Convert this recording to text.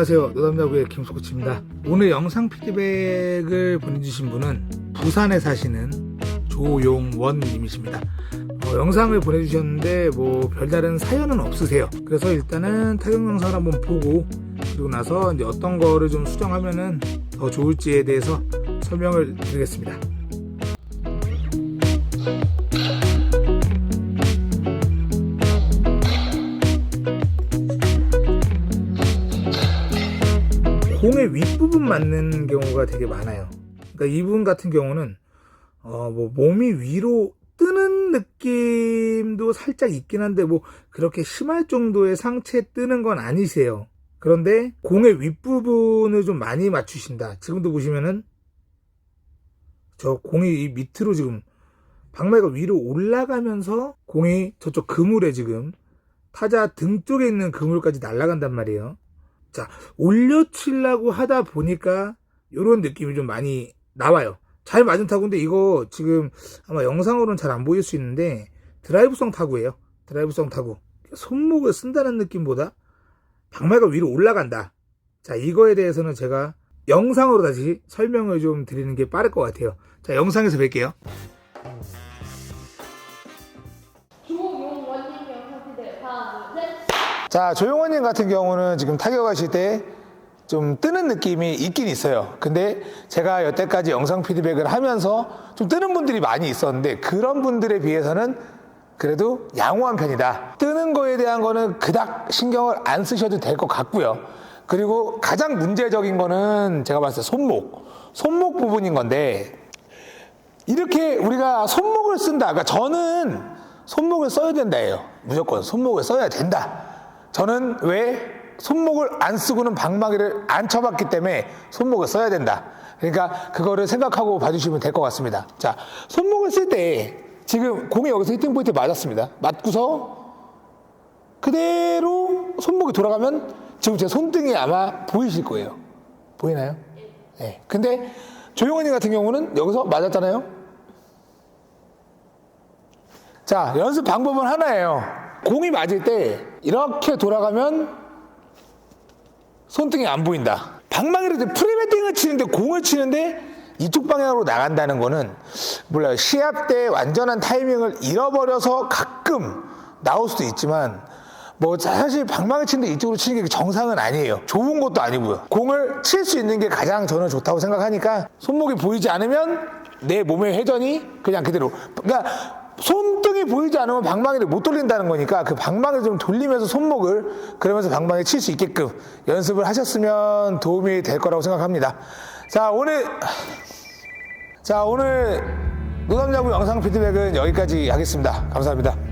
안녕하세요. 노담야구의 김소코치입니다. 오늘 영상 피드백을 보내주신 분은 부산에 사시는 조용원 님이십니다. 어, 영상을 보내주셨는데 뭐 별다른 사연은 없으세요. 그래서 일단은 타격 영상을 한번 보고 그리고 나서 이제 어떤 거를 좀 수정하면은 더 좋을지에 대해서 설명을 드리겠습니다. 공의 윗부분 맞는 경우가 되게 많아요. 그러니까 이분 같은 경우는 어 뭐 몸이 위로 뜨는 느낌도 살짝 있긴 한데 뭐 그렇게 심할 정도의 상체 뜨는 건 아니세요. 그런데 공의 윗부분을 좀 많이 맞추신다. 지금도 보시면은 저 공이 이 밑으로 지금 방망이가 위로 올라가면서 공이 저쪽 그물에 지금 타자 등 쪽에 있는 그물까지 날아간단 말이에요. 자, 올려치려고 하다 보니까 이런 느낌이 좀 많이 나와요. 잘 맞은 타구인데 이거 지금 아마 영상으로는 잘 안 보일 수 있는데 드라이브성 타구예요. 드라이브성 타구. 손목을 쓴다는 느낌보다 방망이가 위로 올라간다. 자, 이거에 대해서는 제가 영상으로 다시 설명을 좀 드리는 게 빠를 것 같아요. 자, 영상에서 뵐게요. 조용원님 영상 피드 하나 둘 셋. 자, 조용원님 같은 경우는 지금 타격하실 때 좀 뜨는 느낌이 있긴 있어요. 근데 제가 여태까지 영상 피드백을 하면서 좀 뜨는 분들이 많이 있었는데 그런 분들에 비해서는 그래도 양호한 편이다. 뜨는 거에 대한 거는 그닥 신경을 안 쓰셔도 될 것 같고요. 그리고 가장 문제적인 거는 제가 봤을 때 손목. 손목 부분인 건데 이렇게 우리가 손목을 쓴다. 그러니까 저는 손목을 써야 된다예요. 무조건 손목을 써야 된다. 저는 왜 손목을 안 쓰고는 방망이를 안 쳐봤기 때문에 손목을 써야 된다. 그러니까 그거를 생각하고 봐주시면 될 것 같습니다. 자, 손목을 쓸 때 지금 공이 여기서 히팅 포인트 맞았습니다. 맞고서 그대로 손목이 돌아가면 지금 제 손등이 아마 보이실 거예요. 보이나요? 네. 근데 조용원님 같은 경우는 여기서 맞았잖아요. 자, 연습 방법은 하나예요. 공이 맞을 때 이렇게 돌아가면 손등이 안 보인다. 방망이를 이제 프리베팅을 치는데 공을 치는데 이쪽 방향으로 나간다는 거는 몰라요. 시합 때 완전한 타이밍을 잃어버려서 가끔 나올 수도 있지만 뭐 사실 방망이 치는데 이쪽으로 치는 게 정상은 아니에요. 좋은 것도 아니고요. 공을 칠 수 있는 게 가장 저는 좋다고 생각하니까 손목이 보이지 않으면 내 몸의 회전이 그냥 그대로. 그러니까 손등이 보이지 않으면 방망이를 못 돌린다는 거니까 그 방망이를 좀 돌리면서 손목을 그러면서 방망이 칠 수 있게끔 연습을 하셨으면 도움이 될 거라고 생각합니다. 자, 오늘 자, 오늘 노담야구 영상 피드백은 여기까지 하겠습니다. 감사합니다.